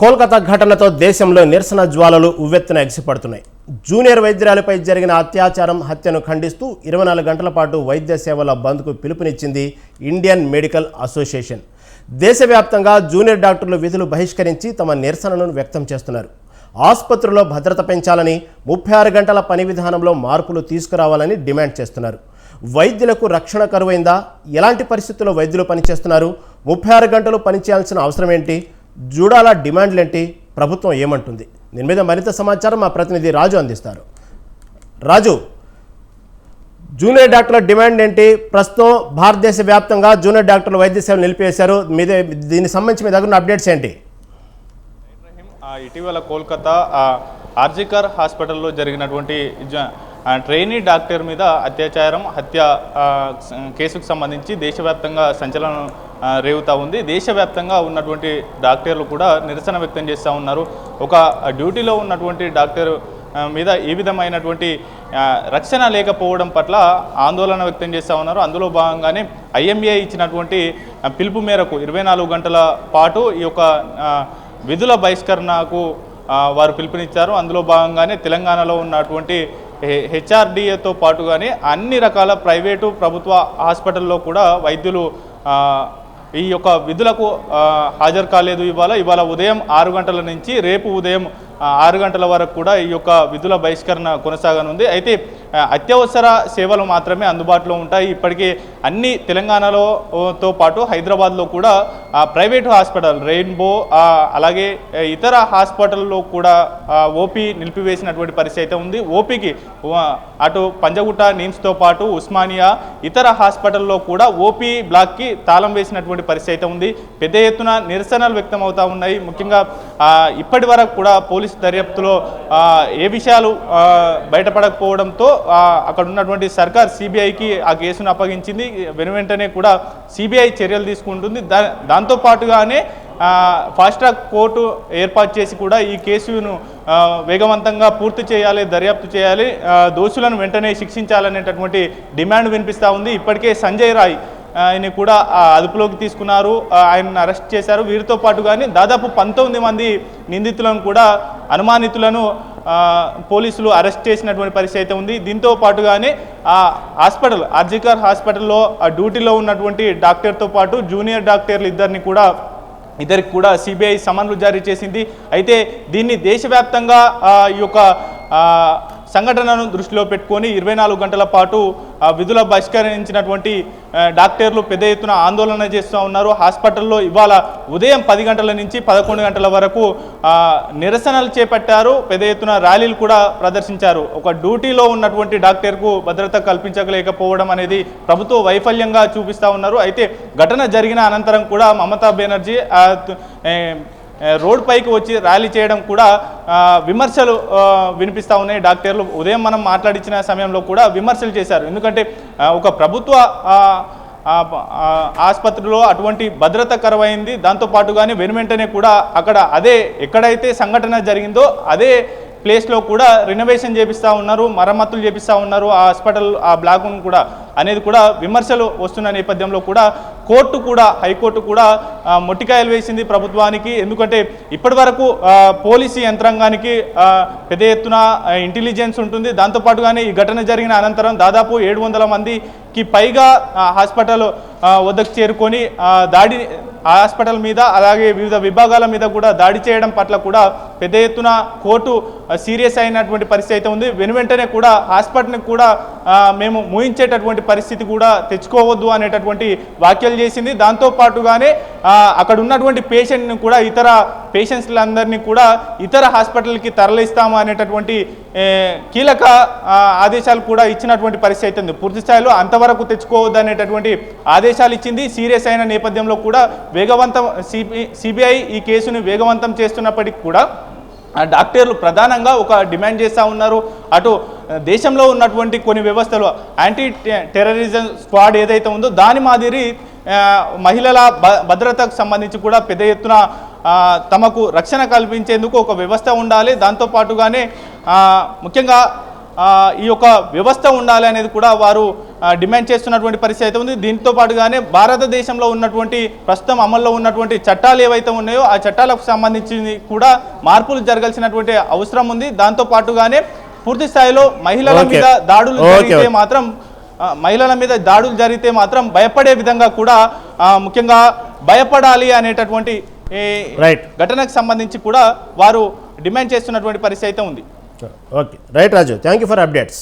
కోల్కతా ఘటనతో దేశంలో నిరసన జ్వాలలు ఉవ్వెత్తున ఎగిసిపడుతున్నాయి. జూనియర్ వైద్యురాలపై జరిగిన అత్యాచారం హత్యను ఖండిస్తూ ఇరవై నాలుగు గంటల పాటు వైద్య సేవల బంద్కు పిలుపునిచ్చింది ఇండియన్ మెడికల్ అసోసియేషన్. దేశవ్యాప్తంగా జూనియర్ డాక్టర్లు విధులు బహిష్కరించి తమ నిరసనను వ్యక్తం చేస్తున్నారు. ఆసుపత్రుల్లో భద్రత పెంచాలని ముప్పై ఆరు గంటల పని విధానంలో మార్పులు తీసుకురావాలని డిమాండ్ చేస్తున్నారు. వైద్యులకు రక్షణ కరువైందా? ఎలాంటి పరిస్థితుల్లో వైద్యులు పనిచేస్తున్నారు? ముప్పై ఆరు గంటలు పనిచేయాల్సిన అవసరం ఏంటి జూడాల డిమాండ్లేంటి? ప్రభుత్వం ఏమంటుంది? దీని మీద మరింత సమాచారం మా ప్రతినిధి రాజు అందిస్తారు. రాజు జూనియర్ డాక్టర్ల డిమాండ్ ఏంటి ప్రస్తుతం భారతదేశ వ్యాప్తంగా జూనియర్ డాక్టర్లు వైద్య సేవలు నిలిపివేశారు. మీద దీనికి సంబంధించి మీ దగ్గర అప్డేట్స్ ఏంటి? ఇటీవల కోల్కతా ఆర్జికర్ హాస్పిటల్లో జరిగినటువంటి ట్రైనీ డాక్టర్ మీద అత్యాచారం హత్య కేసుకు సంబంధించి దేశవ్యాప్తంగా సంచలనం రేగుతూ ఉంది. దేశవ్యాప్తంగా ఉన్నటువంటి డాక్టర్లు కూడా నిరసన వ్యక్తం చేస్తూ ఉన్నారు. ఒక డ్యూటీలో ఉన్నటువంటి డాక్టర్ మీద ఈ విధమైనటువంటి రక్షణ లేకపోవడం పట్ల ఆందోళన వ్యక్తం చేస్తూ ఉన్నారు. అందులో భాగంగానే ఐఎంఏ ఇచ్చినటువంటి పిలుపు మేరకు ఇరవై నాలుగు గంటల పాటు ఈ యొక్క విధుల బహిష్కరణకు వారు పిలుపునిచ్చారు. అందులో భాగంగానే తెలంగాణలో ఉన్నటువంటి హెచ్ఆర్డిఏతో పాటుగానే అన్ని రకాల ప్రైవేటు ప్రభుత్వ హాస్పిటల్లో కూడా వైద్యులు ఈ యొక్క విధులకు హాజరు కాలేదు. ఇవాళ ఇవాళ ఉదయం ఆరు గంటల నుంచి రేపు ఉదయం ఆరు గంటల వరకు కూడా ఈ యొక్క విధుల బహిష్కరణ కొనసాగనుంది. అయితే అత్యవసర సేవలు మాత్రమే అందుబాటులో ఉంటాయి. ఇప్పటికీ అన్ని తెలంగాణలోతో పాటు హైదరాబాద్లో కూడా ప్రైవేటు హాస్పిటల్ రెయిన్బో అలాగే ఇతర హాస్పిటల్లో కూడా ఓపీ నిలిపివేసినటువంటి పరిస్థితి అయితే ఉంది. ఓపీకి అటు పంజగుట్ట నిమ్స్తో పాటు ఉస్మానియా ఇతర హాస్పిటల్లో కూడా ఓపీ బ్లాక్కి తాళం వేసినటువంటి పరిస్థితి అయితే ఉంది. పెద్ద ఎత్తున నిరసనలు వ్యక్తం అవుతూ ఉన్నాయి. ముఖ్యంగా ఇప్పటి వరకు కూడా పోలీస్ దర్యాప్తులో ఏ విషయాలు బయటపడకపోవడంతో అక్కడ ఉన్నటువంటి సర్కార్ సిబిఐకి ఆ కేసును అప్పగించింది. వెను వెంటనే కూడా సిబిఐ చర్యలు తీసుకుంటుంది. దా దాంతో పాటుగానే ఫాస్ట్ ట్రాక్ కోర్టు ఏర్పాటు చేసి కూడా ఈ కేసును వేగవంతంగా పూర్తి చేయాలి దర్యాప్తు చేయాలి. దోషులను వెంటనే శిక్షించాలనేటటువంటి డిమాండ్ వినిపిస్తూ ఉంది. ఇప్పటికే సంజయ్ రాయ్ ఆయన కూడా అదుపులోకి తీసుకున్నారు. ఆయనను ఆయన్ని అరెస్ట్ చేశారు. వీరితో పాటుగానే దాదాపు పంతొమ్మిది మంది నిందితులను కూడా అనుమానితులను పోలీసులు అరెస్ట్ చేసినటువంటి పరిస్థితి అయితే ఉంది. దీంతో పాటుగానే ఆ హాస్పిటల్ అర్జికార్ హాస్పిటల్లో ఆ డ్యూటీలో ఉన్నటువంటి డాక్టర్తో పాటు జూనియర్ డాక్టర్లు ఇద్దరిని కూడా ఇద్దరికి కూడా సిబిఐ సమన్లు జారీ చేసింది. అయితే దీన్ని దేశవ్యాప్తంగా ఈ యొక్క సంఘటనను దృష్టిలో పెట్టుకొని ఇరవై నాలుగు గంటల పాటు విధుల బహిష్కరించినటువంటి డాక్టర్లు పెద్ద ఎత్తున ఆందోళన చేస్తూ ఉన్నారు. హాస్పిటల్లో ఇవాళ ఉదయం పది గంటల నుంచి పదకొండు గంటల వరకు నిరసనలు చేపట్టారు. పెద్ద ఎత్తున ర్యాలీలు కూడా ప్రదర్శించారు. ఒక డ్యూటీలో ఉన్నటువంటి డాక్టర్కు భద్రత కల్పించలేకపోవడం అనేది ప్రభుత్వ వైఫల్యంగా చూపిస్తూ ఉన్నారు. అయితే ఘటన జరిగిన అనంతరం కూడా మమతా బెనర్జీ రోడ్ పైకి వచ్చి ర్యాలీ చేయడం కూడా విమర్శలు వినిపిస్తూ ఉన్నాయి. డాక్టర్లు ఉదయం మనం మాట్లాడించిన సమయంలో కూడా విమర్శలు చేశారు. ఎందుకంటే ఒక ప్రభుత్వ ఆసుపత్రిలో అటువంటి భద్రత కరువైంది. దాంతో పాటుగానే వెను వెంటనే కూడా అక్కడ అదే ఎక్కడైతే సంఘటన జరిగిందో అదే ప్లేస్లో కూడా రినోవేషన్ చేపిస్తూ ఉన్నారు మరమ్మతులు చేపిస్తూ ఉన్నారు. ఆ హాస్పిటల్ ఆ బ్లాక్ను కూడా అనేది కూడా విమర్శలు వస్తున్న నేపథ్యంలో కూడా కోర్టు కూడా హైకోర్టు కూడా మొట్టికాయలు వేసింది ప్రభుత్వానికి. ఎందుకంటే ఇప్పటి వరకు పోలీసు యంత్రాంగానికి పెద్ద ఎత్తున ఇంటెలిజెన్స్ ఉంటుంది. దాంతోపాటుగానే ఈ ఘటన జరిగిన అనంతరం దాదాపు ఏడు వందల మందికి పైగా హాస్పిటల్ వద్దకు చేరుకొని దాడి హాస్పిటల్ మీద అలాగే వివిధ విభాగాల మీద కూడా దాడి చేయడం పట్ల కూడా పెద్ద ఎత్తున కోర్టు సీరియస్ అయినటువంటి పరిస్థితి అయితే ఉంది. వెను వెంటనే కూడా హాస్పిటల్ని కూడా మేము మూయించేటటువంటి పరిస్థితి కూడా తెచ్చుకోవద్దు అనేటటువంటి వ్యాఖ్యలు చేసింది. దాంతో పాటుగానే అక్కడ ఉన్నటువంటి పేషెంట్ని కూడా ఇతర పేషెంట్స్లందరినీ కూడా ఇతర హాస్పిటల్కి తరలిస్తాము అనేటటువంటి కీలక ఆదేశాలు కూడా ఇచ్చినటువంటి పరిస్థితి అయితే ఉంది. పూర్తి స్థాయిలో అంతవరకు తెచ్చుకోవద్దు అనేటటువంటి ఆదేశాలు ఇచ్చింది. సీరియస్ అయిన నేపథ్యంలో కూడా వేగవంతం సిబి సిబిఐ ఈ కేసును వేగవంతం చేస్తున్నప్పటికీ కూడా డాక్టర్లు ప్రధానంగా ఒక డిమాండ్ చేస్తూ ఉన్నారు. అటు దేశంలో ఉన్నటువంటి కొన్ని వ్యవస్థలు యాంటీ టెర్రరిజం స్క్వాడ్ ఏదైతే ఉందో దాని మాదిరి మహిళల భ- భద్రతకు సంబంధించి కూడా పెద్ద ఎత్తున తమకు రక్షణ కల్పించేందుకు ఒక వ్యవస్థ ఉండాలి. దాంతో పాటుగానే ముఖ్యంగా ఈ యొక్క వ్యవస్థ ఉండాలి అనేది కూడా వారు డిమాండ్ చేస్తున్నటువంటి పరిస్థితి అయితే ఉంది దీంతో పాటుగానే భారతదేశంలో ఉన్నటువంటి ప్రస్తుతం అమల్లో ఉన్నటువంటి చట్టాలు ఏవైతే ఉన్నాయో ఆ చట్టాలకు సంబంధించి కూడా మార్పులు జరగాల్సినటువంటి అవసరం ఉంది దాంతో పాటుగానే పూర్తి స్థాయిలో మహిళల. మీద దాడులు జరిగితే. మాత్రం మహిళల మీద దాడులు జరిగితే మాత్రం భయపడే విధంగా కూడా ముఖ్యంగా భయపడాలి అనేటటువంటి. ఘటనకు సంబంధించి కూడా వారు డిమాండ్ చేస్తున్నటువంటి పరిస్థితి అయితే ఉంది okay right Raju thank you for updates